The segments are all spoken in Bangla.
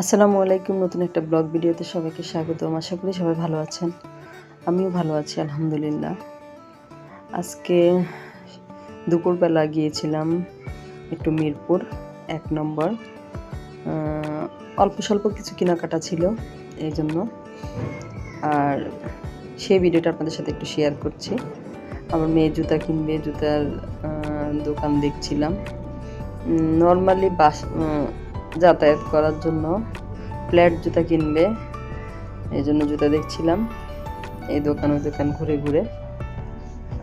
আসসালামু আলাইকুম, নতুন একটা ব্লগ ভিডিওতে সবাইকে স্বাগতম। আশা করি সবাই ভালো আছেন। আমিও ভালো আছি, আলহামদুলিল্লাহ। আজকে দুপুরবেলা গিয়েছিলাম একটু মিরপুর, এক নম্বর। অল্প স্বল্প কিছু কেনাকাটা ছিল এই জন্য। আর সেই ভিডিওটা আপনাদের সাথে একটু শেয়ার করছি। আমার মেয়ে জুতা কিনবে, জুতার দোকান দেখছিলাম। নর্মালি বাস যাতায়াত করার জন্য ফ্ল্যাট জুতা কিনবে, এই জন্য জুতা দেখছিলাম। এই দোকান ওই দোকান ঘুরে ঘুরে।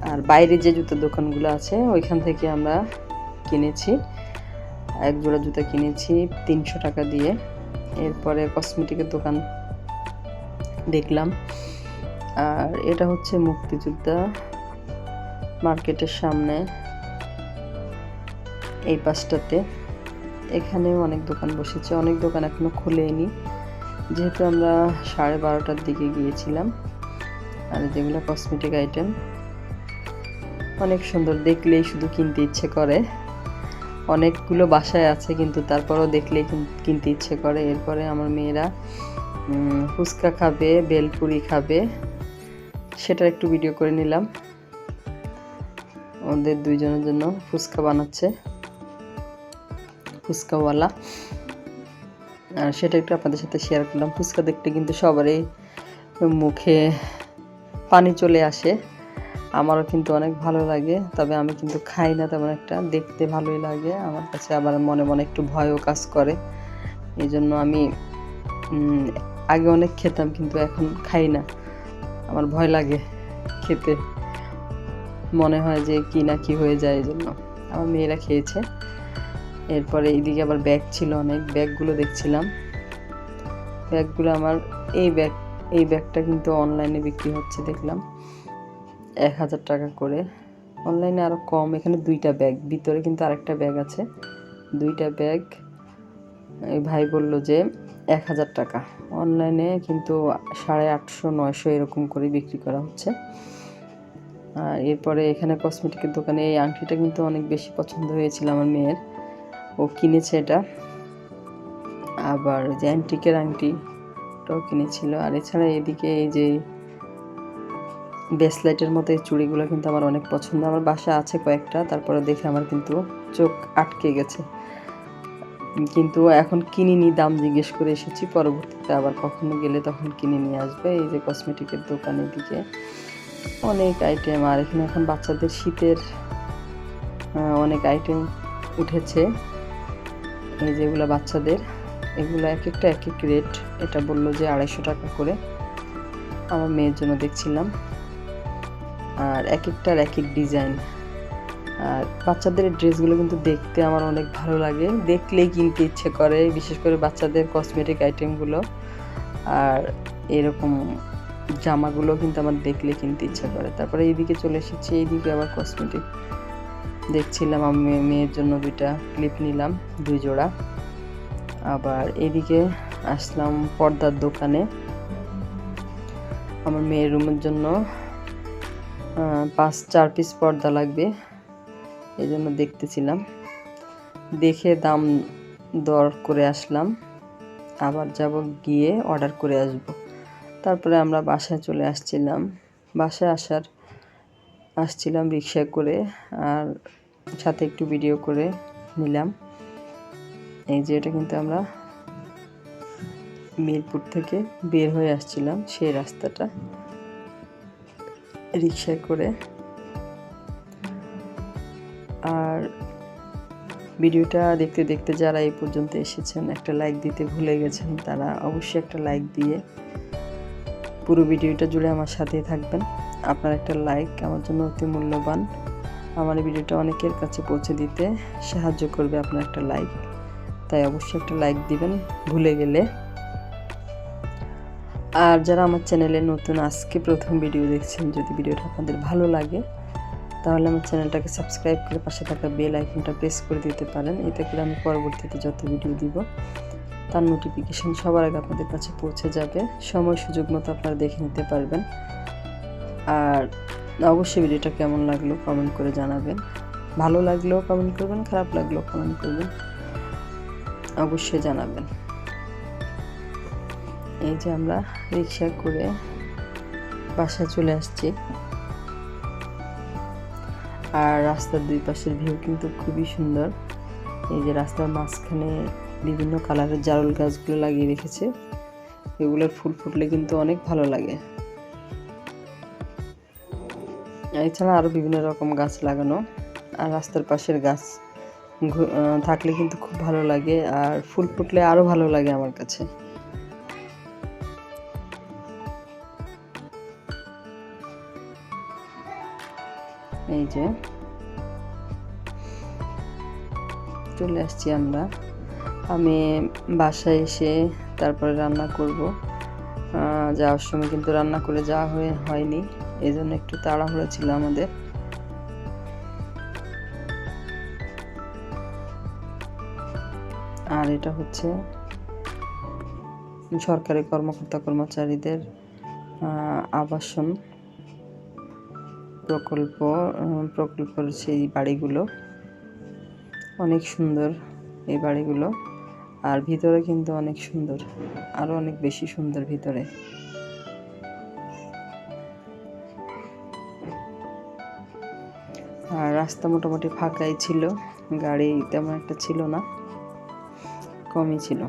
আর বাইরে যে জুতোর দোকানগুলো আছে, ওইখান থেকে আমরা কিনেছি। এক জোড়া জুতা কিনেছি তিনশো টাকা দিয়ে। এরপরে কসমেটিকের দোকান দেখলাম। আর এটা হচ্ছে মুক্তিযোদ্ধা মার্কেটের সামনে, এই পাশটাতে। এখানেও অনেক দোকান বসেছে, অনেক দোকান এখনও খুলেনি। যেহেতু আমরা সাড়ে বারোটার দিকে গিয়েছিলাম, আর যেগুলো কসমেটিক আইটেম অনেক সুন্দর দেখলেই শুধু কিনতে ইচ্ছে করে। অনেকগুলো বাসায় আছে কিন্তু তারপরেও দেখলেই কিনতে ইচ্ছে করে। এরপরে আমার মেয়েরা ফুচকা খাবে, বেলপুরি খাবে সেটা একটু ভিডিও করে নিলাম। ওদের দুইজনের জন্য ফুচকা বানাচ্ছে। ফুচকাওয়ালা আর সেটা একটু আপনাদের সাথে শেয়ার করলাম। ফুচকা দেখতে কিন্তু সবারই মুখে পানি চলে আসে। আমারও কিন্তু অনেক ভালো লাগে, তবে আমি কিন্তু খাই না তেমন একটা। দেখতে ভালোই লাগে। আমার কাছে আবার মনে মনে একটু ভয়ও কাজ করে। এই জন্য আমি আগে অনেক খেতাম কিন্তু এখন খাই না। আমার ভয় লাগে খেতে। মনে হয় যে কি না কি হয়ে যায় এই জন্য আমার মেয়েরা খেয়েছে। এরপরে এইদিকে আবার ব্যাগ ছিল অনেক ব্যাগগুলো দেখছিলাম। ব্যাগগুলো আমার, এই ব্যাগ এই ব্যাগটা কিন্তু অনলাইনে বিক্রি হচ্ছে দেখলাম। এক হাজার টাকা করে। অনলাইনে আরও কম, এখানে দুইটা ব্যাগ ভিতরে কিন্তু আরেকটা ব্যাগ আছে। দুইটা ব্যাগ এই ভাই বলল যে এক হাজার টাকা। অনলাইনে কিন্তু সাড়ে আটশো, নয়শো এরকম করে বিক্রি করা হচ্ছে। আর এরপরে এখানে কসমেটিকের দোকানে এই আংটিটা কিন্তু অনেক বেশি পছন্দ হয়েছিল আমার মেয়ের। ও কিনেছে এটা। আবার যে অ্যান্টিকের আংটিটাও কিনেছিল। আর এছাড়া এদিকে এই যে ব্রেসলেটের মতো এই চুড়িগুলো কিন্তু আমার অনেক পছন্দ। আমার বাসা আছে কয়েকটা, তারপরে দেখে আমার কিন্তু চোখ আটকে গেছে। কিন্তু এখন কিনিনি, দাম জিজ্ঞেস করে এসেছি। পরবর্তীতে আবার কখনো গেলে তখন কিনে নিয়ে আসবে। এই যে কসমেটিকের দোকানের দিকে অনেক আইটেম আর এখানে এখন বাচ্চাদের শীতের অনেক আইটেম উঠেছে। এই যেগুলো বাচ্চাদের, এগুলো এক একটা এক এক রেট এটা বলল যে আড়াইশো টাকা করে। আমার মেয়ের জন্য দেখছিলাম। আর এক একটার এক এক ডিজাইন আর বাচ্চাদের ড্রেসগুলো কিন্তু দেখতে আমার অনেক ভালো লাগে। দেখলেই কিনতে ইচ্ছে করে, বিশেষ করে বাচ্চাদের কসমেটিক আইটেমগুলো আর এরকম জামাগুলো কিন্তু আমার দেখলে কিনতে ইচ্ছে করে। তারপরে এইদিকে চলে এসেছি, এইদিকে আবার কসমেটিক দেখছিলাম আমি মেয়ের জন্য দুইটা ক্লিপ নিলাম, দুই জোড়া। আবার এদিকে আসলাম পর্দার দোকানে। আমার মেয়ের রুমের জন্য পাঁচ, চার পিস পর্দা লাগবে এই জন্য দেখতেছিলাম। দেখে দাম দর করে আসলাম। আবার যাব গিয়ে অর্ডার করে আসব। তারপরে আমরা বাসায় চলে আসছিলাম। বাসায় আসার, আসছিলাম রিক্সায় করে। আর সাথে একটু ভিডিও করে নিলাম। এই যে এটা কিন্তু আমরা মিরপুর থেকে বের হয়ে আসছিলাম সেই রাস্তাটা। রিক্সায় করে। আর ভিডিওটা দেখতে দেখতে যারা এই পর্যন্ত এসেছেন, একটা লাইক দিতে ভুলে গেছেন, তারা অবশ্যই একটা লাইক দিয়ে পুরো ভিডিওটা জুড়ে আমার সাথেই থাকবেন। আপনার একটা লাইক আমার জন্য অতি মূল্যবান। আমার ভিডিওটা অনেকের কাছে পৌঁছে দিতে সাহায্য করবে আপনার একটা লাইক তাই অবশ্যই একটা লাইক দিবেন, ভুলে গেলে। আর যারা আমার চ্যানেলে নতুন, আজকে প্রথম ভিডিও দেখছেন, যদি ভিডিওটা আপনাদের ভালো লাগে, তাহলে আমার চ্যানেলটাকে সাবস্ক্রাইব করে পাশে থাকা বেল আইকনটা প্রেস করে দিতে পারেন। এতে করে আমি পরবর্তীতে যত ভিডিও দিব, তার নোটিফিকেশন সবার আগে আপনাদের কাছে পৌঁছে যাবে। সময় সুযোগ মতো আপনারা দেখে নিতে পারবেন। আর অবশ্যই ভিডিওটা কেমন লাগল কমেন্ট করে জানাবেন। ভালো লাগলেও কমেন্ট করবেন, খারাপ লাগলেও কমেন্ট করবেন, অবশ্যই জানাবেন। এই যে আমরা রিক্সা করে বাসায় চলে আসছি। আর রাস্তার দুই পাশের ভিউ কিন্তু খুবই সুন্দর। এই যে রাস্তার মাঝখানে বিভিন্ন কালারের জারুল গাছগুলো লাগিয়ে রেখেছে। এগুলোর ফুল ফুটলে কিন্তু অনেক ভালো লাগে। এছাড়া আরও বিভিন্ন রকম গাছ লাগানো। আর রাস্তার পাশের গাছ থাকলে কিন্তু খুব ভালো লাগে। আর ফুল ফুটলে আরও ভালো লাগে আমার কাছে। এই যে। চলে আসছি আমরা। আমি বাসায় এসে তারপরে রান্না করব। যাওয়ার সময় কিন্তু রান্না করে যাওয়া হয়ে হয়নি। এই জন্য একটু তাড়াহুড়ো ছিল আমাদের। আর এটা হচ্ছে সরকারি কর্মকর্তা কর্মচারীদের আবাসন প্রকল্প প্রকল্পের সেই বাড়িগুলো। অনেক সুন্দর এই বাড়িগুলো। আর ভিতরে কিন্তু অনেক সুন্দর আরও অনেক বেশি সুন্দর ভিতরে। আর রাস্তা মোটামুটি ফাঁকাই ছিল। গাড়ি তেমন একটা ছিল না, কমই ছিল।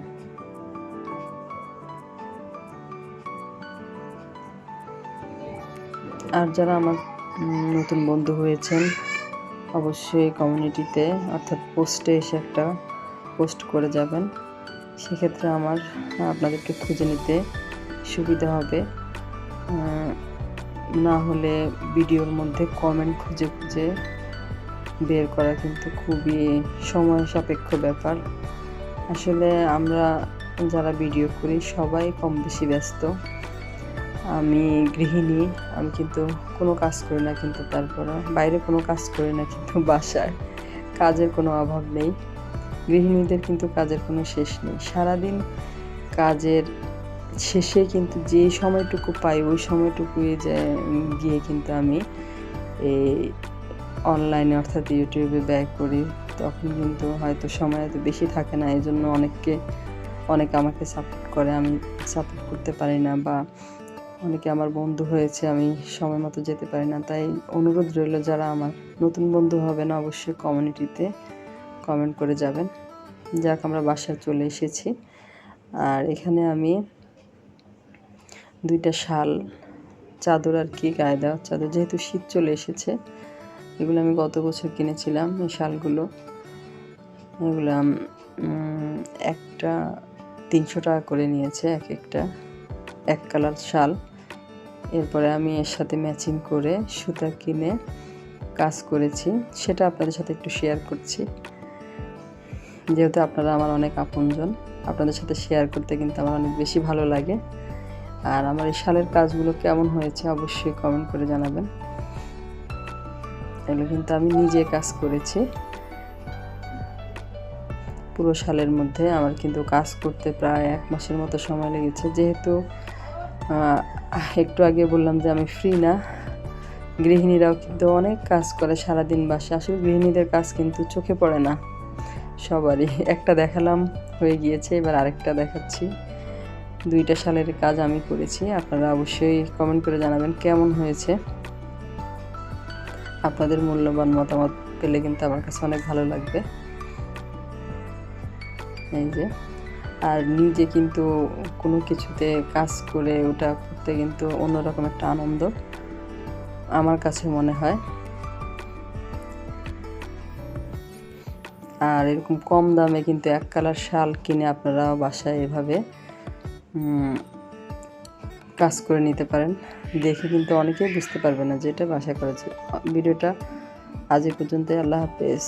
আর যারা আমার নতুন বন্ধু হয়েছেন, অবশ্যই কমিউনিটিতে, অর্থাৎ পোস্টে এসে একটা পোস্ট করে যাবেন। সেক্ষেত্রে আমার, আপনাদেরকে খুঁজে নিতে সুবিধা হবে। না হলে ভিডিওর মধ্যে কমেন্ট খুঁজে খুঁজে বের করা কিন্তু খুবই সময় সাপেক্ষ ব্যাপার। আসলে আমরা যারা ভিডিও করি সবাই কম বেশি ব্যস্ত। আমি গৃহিণী, আমি কিন্তু কোনো কাজ করি না কিন্তু তারপরে, বাইরে কোনো কাজ করি না কিন্তু বাসায়। কাজের কোনো অভাব নেই। গৃহিণীদের কিন্তু কাজের কোনো শেষ নেই। সারাদিন কাজের শেষে কিন্তু যে সময়টুকু পাই, ওই সময়টুকুই যে গিয়ে কিন্তু আমি এই অনলাইনে অর্থাৎ ইউটিউবে ব্যয় করি, তখন কিন্তু হয়তো সময় এত বেশি থাকে না এই জন্য অনেককে, অনেকে আমাকে সাপোর্ট করে, আমি সাপোর্ট করতে পারি না বা অনেকে আমার বন্ধু হয়েছে, আমি সময় মতো যেতে পারি না। তাই অনুরোধ রইল, যারা আমার নতুন বন্ধু হবে না অবশ্যই কমিউনিটিতে কমেন্ট করে যাবেন। যাক, আমরা বাসায় চলে এসেছি। আর এখানে আমি দুইটা শাল, চাদর আর কি গায়ে দেওয়া চাদর, যেহেতু শীত চলে এসেছে এগুলো আমি গত বছর কিনেছিলাম, এই শালগুলো। এগুলো একটা তিনশো টাকা করে নিয়েছে এক একটা, এক কালার শাল। এরপরে আমি এর সাথে ম্যাচিং করে সুতা কিনে কাজ করেছি। সেটা আপনাদের সাথে একটু শেয়ার করছি। যেহেতু আপনারা আমার অনেক আপনজন, আপনাদের সাথে শেয়ার করতে কিন্তু আমার অনেক বেশি ভালো লাগে। আর আমার এই শালের কাজগুলো কেমন হয়েছে অবশ্যই কমেন্ট করে জানাবেন। এগুলো কিন্তু আমি নিজে কাজ করেছি। পুরো সালের মধ্যে আমার কিন্তু কাজ করতে প্রায় এক মাসের মতো সময় লেগেছে। যেহেতু একটু আগে বললাম যে আমি ফ্রি না, গৃহিণীরাও কিন্তু অনেক কাজ করে সারাদিন বাসে আসলে গৃহিণীদের কাজ কিন্তু চোখে পড়ে না, সবারই। একটা দেখালাম, হয়ে গিয়েছে, এবার আরেকটা দেখাচ্ছি। দুইটা সালের কাজ আমি করেছি। আপনারা অবশ্যই কমেন্ট করে জানাবেন কেমন হয়েছে। আপনাদের মূল্যবান মতামত পেলে কিন্তু আমার কাছে অনেক ভালো লাগবে। এই যে, আর নিজে কিন্তু কোনো কিছুতে কাজ করে ওটা করতে কিন্তু অন্যরকম একটা আনন্দ আমার কাছে মনে হয়। আর এরকম কম দামে কিন্তু এক কালার শাল কিনে আপনারা বাসায় এভাবে কাজ করে নিতে পারেন। দেখে কিন্তু অনেকেই বুঝতে পারবে না যে এটা বাসায় করেছে ভিডিওটা আজ এই পর্যন্তই। আল্লাহ হাফেজ।